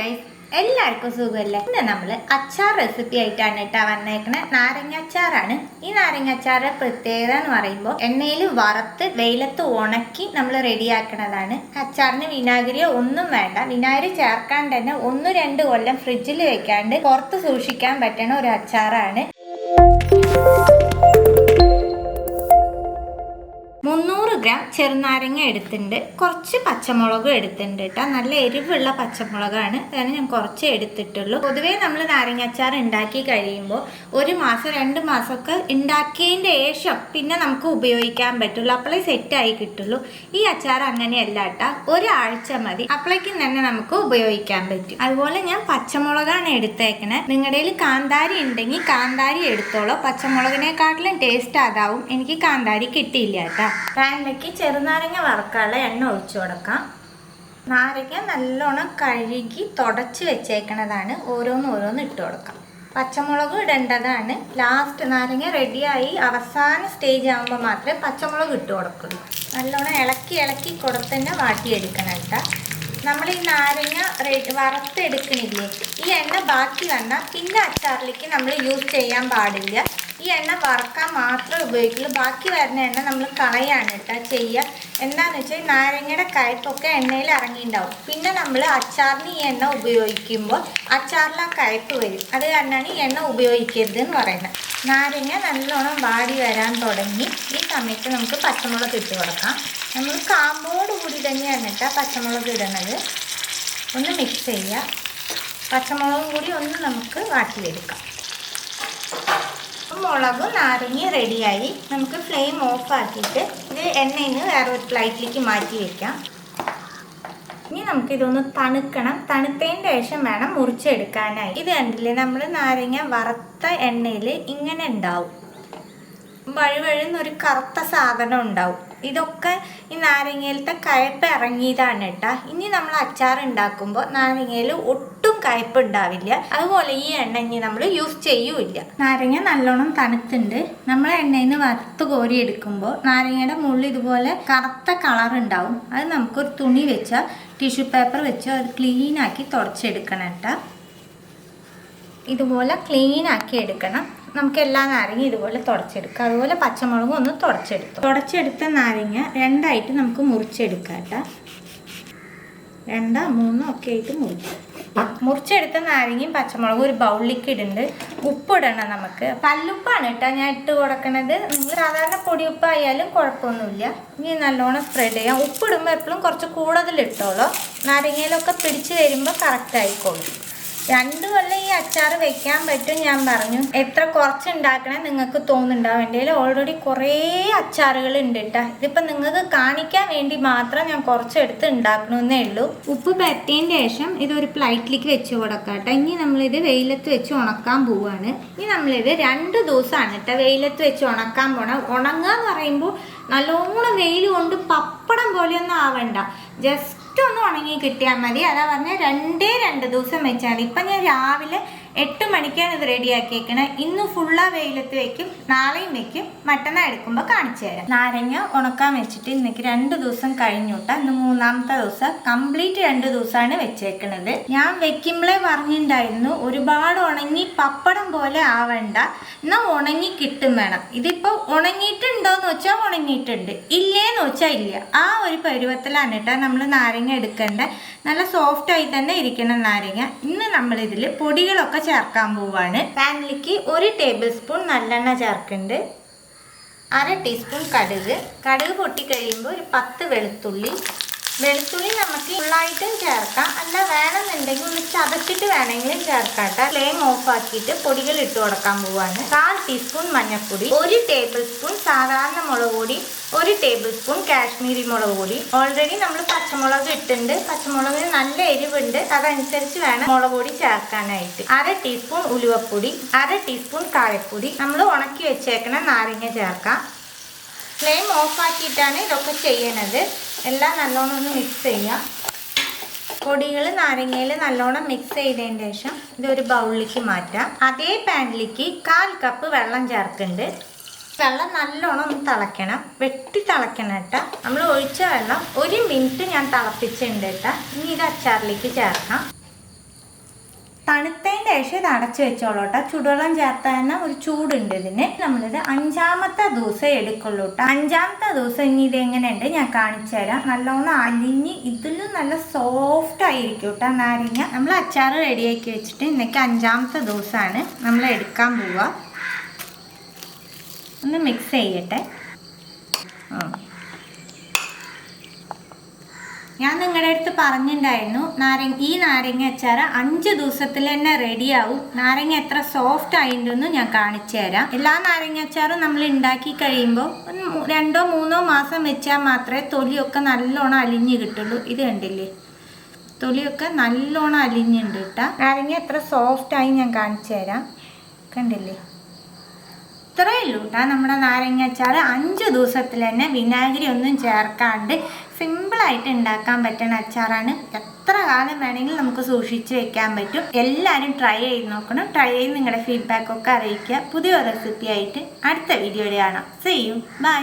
Guys എല്ലാവർക്കും സുഖമല്ലേ? ഇന്ന് നമ്മൾ അച്ചാർ റെസിപ്പി ആയിട്ടാണ് കേട്ടോ വന്നേക്കണേ. നാരങ്ങ അച്ചാറാണ്. ഈ നാരങ്ങ അച്ചാറ് പ്രത്യേകത എന്ന് പറയുമ്പോൾ എണ്ണയിൽ വറുത്ത് വെയിലത്ത് ഉണക്കി നമ്മൾ റെഡിയാക്കണതാണ് അച്ചാറിന് വിനാഗിരിയോ ഒന്നും വേണ്ട. വിനാഗിരി ചേർക്കാണ്ട് തന്നെ ഒന്ന് രണ്ട് കൊല്ലം ഫ്രിഡ്ജിൽ വെക്കാണ്ട് പുറത്ത് സൂക്ഷിക്കാൻ പറ്റണ ഒരു അച്ചാറാണ്. ഗ്രാം ചെറുനാരങ്ങ എടുത്തിട്ടുണ്ട്. കുറച്ച് പച്ചമുളകും എടുത്തിട്ടുണ്ട് കേട്ടോ നല്ല എരിവുള്ള പച്ചമുളകാണ്. അതാണ് ഞാൻ കുറച്ച് എടുത്തിട്ടുള്ളൂ. പൊതുവേ നമ്മൾ നാരങ്ങാച്ചാർ ഉണ്ടാക്കി കഴിയുമ്പോൾ ഒരു മാസം രണ്ട് മാസമൊക്കെ ഉണ്ടാക്കിയതിന്റെ ശേഷം പിന്നെ നമുക്ക് ഉപയോഗിക്കാൻ പറ്റുള്ളൂ. അപ്പോളേ സെറ്റായി കിട്ടുള്ളൂ. ഈ അച്ചാർ അങ്ങനെയല്ല കേട്ടോ ഒരാഴ്ച മതി. അപ്പോഴേക്കും തന്നെ നമുക്ക് ഉപയോഗിക്കാൻ പറ്റും. അതുപോലെ ഞാൻ പച്ചമുളകാണ് എടുത്തേക്കണേ. നിങ്ങളുടെ കയ്യിൽ കാന്താരി ഉണ്ടെങ്കിൽ കാന്താരി എടുത്തോളൂ. പച്ചമുളകിനെക്കാട്ടിലും ടേസ്റ്റ് അതാവും. എനിക്ക് കാന്താരി കിട്ടിയില്ല കേട്ടോ പാനിലേക്ക് ചെറുനാരങ്ങ വറക്കാനുള്ള എണ്ണ ഒഴിച്ചു കൊടുക്കാം. നാരങ്ങ നല്ലോണം കഴുകി തുടച്ച് വെച്ചേക്കണതാണ്. ഓരോന്ന് ഓരോന്ന് ഇട്ട് കൊടുക്കാം. പച്ചമുളക് ഇടേണ്ടതാണ്. ലാസ്റ്റ് നാരങ്ങ റെഡിയായി അവസാന സ്റ്റേജ് ആകുമ്പോൾ മാത്രമേ പച്ചമുളക് ഇട്ട് കൊടുക്കുള്ളൂ. നല്ലോണം ഇളക്കി ഇളക്കി കൊടുത്തന്നെ വാട്ടിയെടുക്കണം കേട്ടോ. നമ്മൾ ഈ നാരങ്ങ വറുത്തെടുക്കണില്ലേ? ഈ എണ്ണ ബാക്കി വന്നാൽ പിന്നെ അച്ചാറിലേക്ക് നമ്മൾ യൂസ് ചെയ്യാൻ പാടില്ല. ഈ എണ്ണ വറക്കാൻ മാത്രമേ ഉപയോഗിക്കുള്ളൂ. ബാക്കി വരുന്ന എണ്ണ നമ്മൾ കളയാണ് കേട്ടോ ചെയ്യുക എന്താണെന്ന് വെച്ചാൽ നാരങ്ങയുടെ കയ്പൊക്കെ എണ്ണയിൽ ഇറങ്ങിയിട്ടുണ്ടാവും. പിന്നെ നമ്മൾ അച്ചാറിന് ഈ എണ്ണ ഉപയോഗിക്കുമ്പോൾ അച്ചാറിൽ ആ കയ്പ് വരും. അത് കാരണമാണ് ഈ എണ്ണ ഉപയോഗിക്കരുത് എന്ന് പറയുന്നത്. നാരങ്ങ നല്ലോണം വാടി വരാൻ തുടങ്ങി. ഈ സമയത്ത് നമുക്ക് പച്ചമുളക് ഇട്ട് കൊടുക്കാം. നമ്മൾ കാമ്പോട് കൂടി തന്നെയാണ് കേട്ടോ പച്ചമുളക് ഇടുന്നത് ഒന്ന് മിക്സ് ചെയ്യുക പച്ചമുളകും കൂടി ഒന്ന് നമുക്ക് വാട്ടിയെടുക്കാം. മുളകും നാരങ്ങയും റെഡിയായി നമുക്ക് ഫ്ലെയിം ഓഫ് ആക്കിയിട്ട് ഇത് എണ്ണയിൽ നിന്ന് ഒരു പ്ലേറ്റിലേക്ക് മാറ്റി വയ്ക്കാം ഇനി നമുക്ക് ഇതൊന്ന് തണുക്കണം. തണുത്തതിന് ശേഷം വേണം മുറിച്ചെടുക്കാനായി. ഇത് കണ്ടില്ലേ നമ്മൾ നാരങ്ങ വറുത്ത എണ്ണയിൽ ഇങ്ങനെ ഉണ്ടാവും. വഴുവഴുന്നൊരു കറുത്ത സാധനം ഉണ്ടാവും. ഇതൊക്കെ ഈ നാരങ്ങയിലത്തെ കയപ്പ് ഇറങ്ങിയതാണ് കേട്ടോ. ഇനി നമ്മൾ അച്ചാർ ഉണ്ടാക്കുമ്പോൾ നാരങ്ങയിൽ ഒട്ടും കയ്പ് ഉണ്ടാവില്ല അതുപോലെ ഈ എണ്ണ ഇനി നമ്മൾ യൂസ് ചെയ്യൂല നാരങ്ങ നല്ലോണം തണുത്തുണ്ട്. നമ്മൾ എണ്ണയിൽ നിന്ന് വറുത്ത് കോരി എടുക്കുമ്പോൾ നാരങ്ങയുടെ മുള്ളിൽ ഇതുപോലെ കറുത്ത കളർ ഉണ്ടാവും. അത് നമുക്കൊരു തുണി വെച്ചാൽ ടിഷ്യൂ പേപ്പർ വെച്ചാൽ അത് ക്ലീൻ ആക്കി തുടച്ചെടുക്കണം കേട്ടോ. ഇതുപോലെ ക്ലീൻ ആക്കി എടുക്കണം. നമുക്ക് എല്ലാ നാരങ്ങയും ഇതുപോലെ തുടച്ചെടുക്കാം. അതുപോലെ പച്ചമുളകും ഒന്ന് തുടച്ചെടുത്തു. തുടച്ചെടുത്ത നാരങ്ങ രണ്ടായിട്ട് നമുക്ക് മുറിച്ചെടുക്കാം കേട്ടോ. രണ്ടോ മൂന്നോ ഒക്കെ ആയിട്ട് മുറിച്ചു മുറിച്ചെടുത്ത നാരങ്ങയും പച്ചമുളകും ഒരു ബൗളിലേക്ക് ഇടുന്നുണ്ട്. ഉപ്പിടണം നമുക്ക്. പല്ലുപ്പാണ് കേട്ടോ ഞാൻ ഇട്ട് കൊടുക്കണത്. നിങ്ങൾ സാധാരണ പൊടിയുപ്പായാലും കുഴപ്പമൊന്നുമില്ല. ഇനി നല്ലോണം സ്പ്രെഡ് ചെയ്യാം. ഉപ്പിടുമ്പോൾ എപ്പോഴും കുറച്ച് കൂടുതൽ ഇട്ടോളൂ. നാരങ്ങയിലൊക്കെ പിടിച്ച് വരുമ്പോൾ കറക്റ്റ് ആയിക്കോളും. രണ്ട് കൊല്ലം ഈ അച്ചാർ വെക്കാൻ പറ്റും ഞാൻ പറഞ്ഞു. എത്ര കുറച്ച് ഉണ്ടാക്കണേ നിങ്ങൾക്ക് തോന്നുന്നുണ്ടാവും എന്റെ ഓൾറെഡി കുറേ അച്ചാറുകൾ ഉണ്ട് കേട്ടോ ഇതിപ്പോൾ നിങ്ങൾക്ക് കാണിക്കാൻ വേണ്ടി മാത്രം ഞാൻ കുറച്ച് എടുത്ത് ഉണ്ടാക്കണമെന്നേ ഉള്ളൂ. ഉപ്പ് പരത്തിയതിന് ശേഷം ഇതൊരു പ്ലേറ്റിലേക്ക് വെച്ച് കൊടുക്കാം കേട്ടോ ഇനി നമ്മളിത് വെയിലത്ത് വെച്ച് ഉണക്കാൻ പോവുകയാണ് ഇനി നമ്മളിത് രണ്ട് ദിവസമാണ് കേട്ടോ വെയിലത്ത് വെച്ച് ഉണക്കാൻ പോണ. ഉണങ്ങുക എന്ന് പറയുമ്പോൾ നല്ലോണം വെയിൽ കൊണ്ട് പപ്പടം പോലെയൊന്നും ആവണ്ട. ജസ്റ്റ് ഒന്ന് ഉണങ്ങി കിട്ടിയാൽ മതി. അതാ പറഞ്ഞാൽ രണ്ടേ രണ്ട് ദിവസം വെച്ചാൽ ഇപ്പം ഞാൻ രാവിലെ എട്ട് മണിക്കാണ് ഇത് റെഡിയാക്കിയേക്കണേ. ഇന്ന് ഫുള്ളാ വെയിലത്ത് വെക്കും നാളെയും വെക്കും മറ്റന്നാൾ എടുക്കുമ്പോൾ കാണിച്ചു തരാം. നാരങ്ങ ഉണക്കാൻ വെച്ചിട്ട് ഇന്നേക്ക് രണ്ട് ദിവസം കഴിഞ്ഞൂട്ട. ഇന്ന് മൂന്നാമത്തെ ദിവസം കംപ്ലീറ്റ് രണ്ട് ദിവസമാണ് വെച്ചേക്കണത്. ഞാൻ വെക്കുമ്പോഴേ പറഞ്ഞിട്ടുണ്ടായിരുന്നു ഒരുപാട് ഉണങ്ങി പപ്പടം പോലെ ആവണ്ട. എന്നാൽ ഉണങ്ങി കിട്ടും വേണം. ഇതിപ്പോൾ ഉണങ്ങിയിട്ടുണ്ടോയെന്ന് വെച്ചാൽ ഉണങ്ങിയിട്ടുണ്ട്. ഇല്ലേന്ന് വെച്ചാൽ ഇല്ല. ആ ഒരു പരുവത്തിലാണ് കേട്ടോ നമ്മൾ നാരങ്ങ എടുക്കേണ്ട. നല്ല സോഫ്റ്റ് ആയി തന്നെ ഇരിക്കണം നാരങ്ങ. ഇന്ന് നമ്മളിതിൽ പൊടികളൊക്കെ ചേർക്കാൻ പോവാണ്. പാനിലേക്ക് ഒരു ടേബിൾ സ്പൂൺ നല്ലെണ്ണ ചേർക്കുന്നുണ്ട്. അര ടീസ്പൂൺ കടുക്. കടുക് പൊട്ടിക്കഴിയുമ്പോൾ ഒരു പത്ത് വെളുത്തുള്ളി വെളുത്തുള്ളി നമുക്ക് ഫുള്ളായിട്ടും ചേർക്കാം. അല്ല വേണമെന്നുണ്ടെങ്കിൽ ഒന്ന് ചതച്ചിട്ട് വേണമെങ്കിലും ചേർക്കാം കേട്ടോ. ഫ്ലെയിം ഓഫ് ആക്കിയിട്ട് പൊടികൾ ഇട്ട് കൊടുക്കാൻ പോവാണ്. കാൽ ടീസ്പൂൺ മഞ്ഞൾപ്പൊടി ഒരു ടേബിൾ സ്പൂൺ സാധാരണ മുളക് പൊടി ഒരു ടേബിൾ സ്പൂൺ കാശ്മീരി മുളക് പൊടി. ഓൾറെഡി നമ്മൾ പച്ചമുളക് ഇട്ടുണ്ട് പച്ചമുളകിന് നല്ല എരിവുണ്ട്. അതനുസരിച്ച് വേണം മുളക് പൊടി ചേർക്കാനായിട്ട്. അര ടീസ്പൂൺ ഉലുവപ്പൊടി അര ടീസ്പൂൺ കായപ്പൊടി. നമ്മൾ ഉണക്കി വെച്ചേക്കണ നാരങ്ങ ചേർക്കാം. ഫ്ലെയിം ഓഫാക്കിയിട്ടാണ് ഇതൊക്കെ ചെയ്യണത്. എല്ലാം നല്ലോണം ഒന്ന് മിക്സ് ചെയ്യാം. പൊടികൾ നാരങ്ങയിൽ നല്ലോണം മിക്സ് ചെയ്തതിന് ശേഷം ഇതൊരു ബൗളിലേക്ക് മാറ്റാം. അതേ പാനിലേക്ക് കാൽ കപ്പ് വെള്ളം ചേർക്കുന്നുണ്ട്. വെള്ളം നല്ലോണം ഒന്ന് തിളയ്ക്കണം. വെട്ടി തിളയ്ക്കണം കേട്ടോ. നമ്മൾ ഒഴിച്ച വെള്ളം ഒരു മിനിറ്റ് ഞാൻ തിളപ്പിച്ചിട്ടുണ്ട് കേട്ടോ. ഇനി ഇത് അച്ചാറിലേക്ക് ചേർക്കാം. തണുത്തതിന്റെ ശേഷം ഇത് അടച്ചു വെച്ചോളൂ കേട്ടോ. ചുടുവെള്ളം ചേർത്ത തന്നെ ഒരു ചൂടുണ്ട് ഇതിന്. നമ്മളിത് അഞ്ചാമത്തെ ദിവസം എടുക്കുള്ളൂ കേട്ടോ. അഞ്ചാമത്തെ ദിവസം ഇനി ഇത് എങ്ങനെയുണ്ട് ഞാൻ കാണിച്ചു തരാം. നല്ലോണം അലിഞ്ഞ് ഇതിലും നല്ല സോഫ്റ്റ് ആയിരിക്കും കേട്ടോ നാരങ്ങ. നമ്മൾ അച്ചാർ റെഡിയാക്കി വെച്ചിട്ട് ഇന്നേക്ക് അഞ്ചാമത്തെ ദിവസമാണ് നമ്മൾ എടുക്കാൻ പോവുക. ഒന്ന് മിക്സ് ചെയ്യട്ടെ. ആ. ഞാൻ നിങ്ങളുടെ അടുത്ത് പറഞ്ഞിട്ടുണ്ടായിരുന്നു നാരങ്ങ ഈ നാരങ്ങ അച്ചാർ അഞ്ച് ദിവസത്തിൽ തന്നെ റെഡിയാവും നാരങ്ങ എത്ര സോഫ്റ്റ് ആയിട്ടുണ്ടെന്ന് ഞാൻ കാണിച്ചു തരാം. എല്ലാ നാരങ്ങ അച്ചാറും നമ്മൾ ഉണ്ടാക്കി കഴിയുമ്പോൾ രണ്ടോ മൂന്നോ മാസം വെച്ചാൽ മാത്രമേ തൊലിയൊക്കെ നല്ലോണം അലിഞ്ഞ് കിട്ടുള്ളൂ. ഇത് കണ്ടില്ലേ? തൊലിയൊക്കെ നല്ലോണം അലിഞ്ഞിട്ടുണ്ട് കേട്ടോ നാരങ്ങ എത്ര സോഫ്റ്റ് ആയി ഞാൻ കാണിച്ചു തരാം. കണ്ടില്ലേ? ഇത്രയേ ഉള്ളൂ കേട്ടോ. നമ്മുടെ നാരങ്ങ അച്ചാർ അഞ്ച് ദിവസത്തിൽ തന്നെ വിനാഗിരി ഒന്നും ചേർക്കാണ്ട് സിമ്പിളായിട്ട് ഉണ്ടാക്കാൻ പറ്റുന്ന അച്ചാറാണ്. എത്ര കാലം വേണമെങ്കിലും നമുക്ക് സൂക്ഷിച്ച് വെക്കാൻ പറ്റും. എല്ലാവരും ട്രൈ ചെയ്ത് നോക്കണം. ട്രൈ ചെയ്ത് നിങ്ങളുടെ ഫീഡ്ബാക്ക് ഒക്കെ അറിയിക്കുക. പുതിയ റെസിപ്പി ആയിട്ട് അടുത്ത വീഡിയോയിൽ കാണാം. See you by